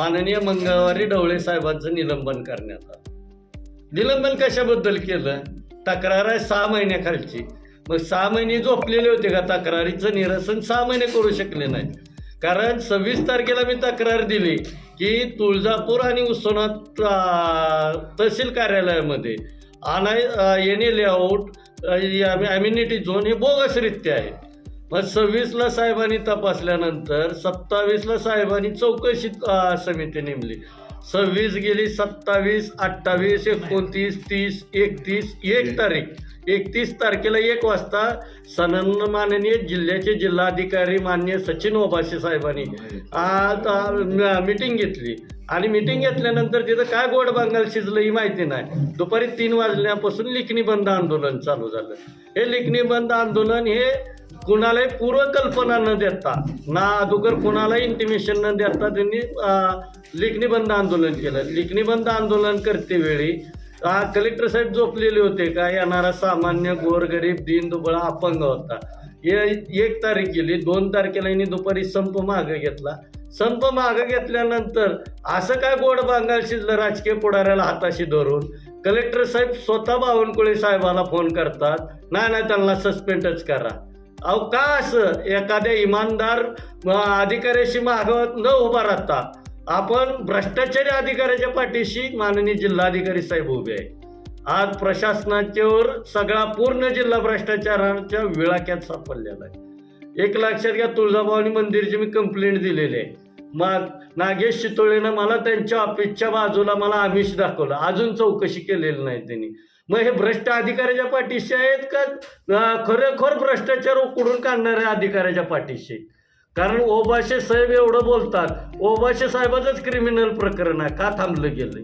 माननीय मंगळवारी ढवळे साहेबांचं निलंबन करण्यात आलं. निलंबन कशाबद्दल केलं? तक्रार आहे सहा महिन्याखालची. मग सहा महिने झोपलेले होते का? तक्रारीचं निरसन सहा महिने करू शकले नाही कारण सव्वीस तारखेला मी तक्रार दिली की तुळजापूर आणि उस्मानात तहसील कार्यालयामध्ये आणाय N A layout amenity zone हे बोगसरित्या आहे. मग सव्वीसला साहेबांनी तपासल्यानंतर सत्तावीसला साहेबांनी चौकशी समिती नेमली. सव्वीस गेली सत्तावीस अठ्ठावीस एकोणतीस तीस एकतीस एक तारीख. एकतीस तारखेला एक वाजता सनन्न माननीय जिल्ह्याचे जिल्हाधिकारी मान्य सचिन ओबासे साहेबांनी आज मिटिंग घेतली. आणि मिटिंग घेतल्यानंतर तिथं काय गोड बांगाल शिजलं ही माहिती नाही. दुपारी तीन वाजल्यापासून लिखणी बंद आंदोलन चालू झालं. हे लिखणी बंद आंदोलन हे कुणालाही पूर्वकल्पना न देता ना अगोदर कुणालाही इंटिमेशन न देता त्यांनी अं, बंद आंदोलन केलं. लिखणी बंद आंदोलन करतेवेळी कलेक्टर साहेब झोपलेले होते का? येणारा सामान्य गोरगरीब दीन दुबळा अपंग होता. ये एक तारीख गेली दोन तारखेला यांनी दुपारी संप मागं घेतला. संप मागं घेतल्यानंतर असं काय गोड बांगाल शिजलं राजकीय पुढाऱ्याला हाताशी धरून? कलेक्टर साहेब स्वतः बावनकुळे साहेबाला फोन करतात. नाही नाही त्यांना सस्पेंडच करा. अहो का असं एखाद्या इमानदार अधिकाऱ्याशी मागवत न उभा राहता आपण भ्रष्टाचारी अधिकाऱ्याच्या पाठीशी माननीय जिल्हाधिकारी साहेब उभे आहे. आज प्रशासनाच्यावर सगळा पूर्ण जिल्हा भ्रष्टाचाराच्या विळाक्यात सापडलेला आहे. एक लक्षात घ्या तुळजाभवानी मंदिरची मी कंप्लेंट दिलेली आहे. मग नागेश शितोळेनं मला त्यांच्या ऑफिसच्या बाजूला मला आमिष दाखवलं. अजून चौकशी केलेली नाही त्यांनी. मग हे भ्रष्ट अधिकाऱ्याच्या पाठीशी आहेत का? खरोखर भ्रष्टाचार उकडून काढणाऱ्या अधिकाऱ्याच्या पाठीशी? कारण ओबाशे साहेब एवढं बोलतात ओबाशे साहेबाचंच क्रिमिनल प्रकरण आहे. का थांबलं गेलंय?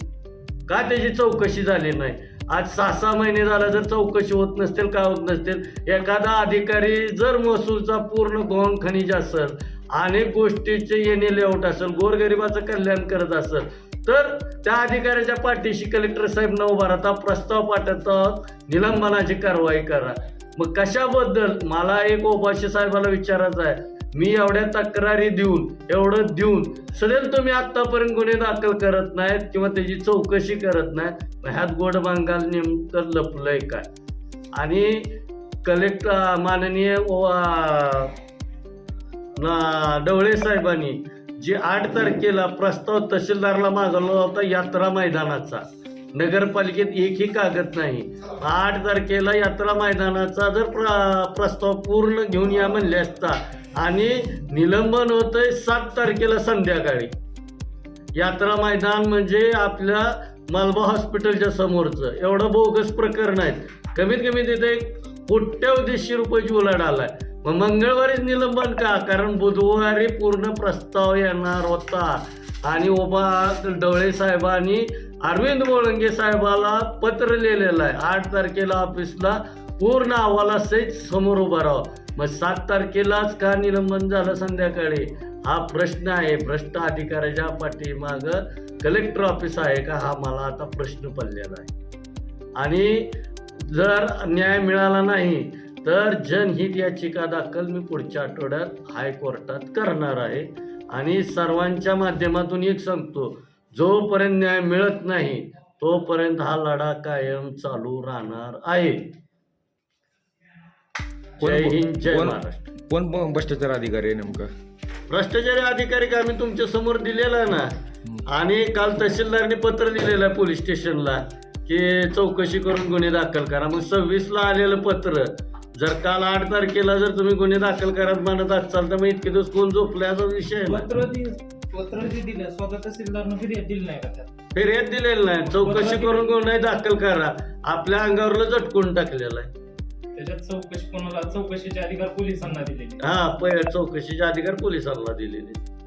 का त्याची चौकशी झाली नाही? आज सहा सहा महिने झाला जर चौकशी होत नसतील का होत नसतील? एखादा अधिकारी जर महसूलचा पूर्ण गौण खनिज असेल अनेक गोष्टीचे येणे लेआउट असेल गोरगरिबाचं कल्याण करत असेल तर त्या अधिकाऱ्याच्या पाठीशी कलेक्टर साहेब न उभा राहता प्रस्ताव पाठवतात निलंबनाची कारवाई करा. मग कशाबद्दल? मला एक ओबाशी साहेबाला विचारायचं आहे. मी एवढ्या तक्रारी देऊन एवढं देऊन सदैव तुम्ही आत्तापर्यंत गुन्हे दाखल करत नाहीत किंवा त्याची चौकशी करत नाहीत ह्यात गोड बांगाल नेमकं लपलंय काय? आणि कलेक्टर माननीय ना साहेबांनी जे आठ तारखेला प्रस्ताव तहसीलदारला मागवला होता यात्रा मैदानाचा. नगरपालिकेत एकही कागद नाही. आठ तारखेला यात्रा मैदानाचा जर प्र प्रस्ताव पूर्ण घेऊन या म्हणले असता आणि निलंबन होतंय सात तारखेला संध्याकाळी. यात्रा मैदान म्हणजे आपल्या मालबा हॉस्पिटलच्या समोरचं. एवढं बोगस प्रकरण आहे कमीत कमी तिथे एक कोट्यवधीशे रुपयाची उलाढाल आहे. मग मंगळवारीच निलंबन का? कारण बुधवारी पूर्ण प्रस्ताव येणार होता. आणि ओबा डवळे साहेबांनी अरविंद बोळंगे साहेबाला पत्र लिहिलेलं आहे. आठ तारखेला ऑफिसला पूर्ण अहवालासहित समोर उभा राहा मग सात तारखेलाच का निलंबन झालं संध्याकाळी? हा प्रश्न आहे. भ्रष्ट अधिकाऱ्याच्या पाठीमाग कलेक्टर ऑफिस आहे का? हा मला आता प्रश्न पडलेला आहे. आणि जर न्याय मिळाला नाही तर जनहित याचिका दाखल मी पुढच्या आठवड्यात हायकोर्टात करणार आहे. आणि सर्वांच्या माध्यमातून एक सांगतो जोपर्यंत न्याय मिळत नाही तोपर्यंत हा लढा कायम चालू राहणार आहे. जय हिंद जय कोण- महाराष्ट्र. कोण भ्रष्टाचार अधिकारी आहे नेमका? भ्रष्टाचारी अधिकारी का आम्ही तुमच्यासमोर दिलेला आहे ना आणि काल तहसीलदारने पत्र दिलेलं आहे पोलीस स्टेशनला की चौकशी करून गुन्हे दाखल करा. मग सव्वीसला आलेलं पत्र जर काल आठ तारखेला जर तुम्ही गुन्हे दाखल करत मानत असाल तर मग इतके दिवस कोण झोपल्याचा विषय आहे ना? पत्र दि- पत्र जे दिलं स्वतः तहसीलदारनं फिर्याद दिली नाही का त्यात? फिर्याद दिलेलं नाही. चौकशी करून गुन्हे दाखल करा. आपल्या अंगावरला झटकून टाकलेला आहे. त्याच्यात चौकशी कोणाला चौकशीचे अधिकार पोलिसांना दिलेले. हा चौकशीचे अधिकार पोलिसांना दिलेले.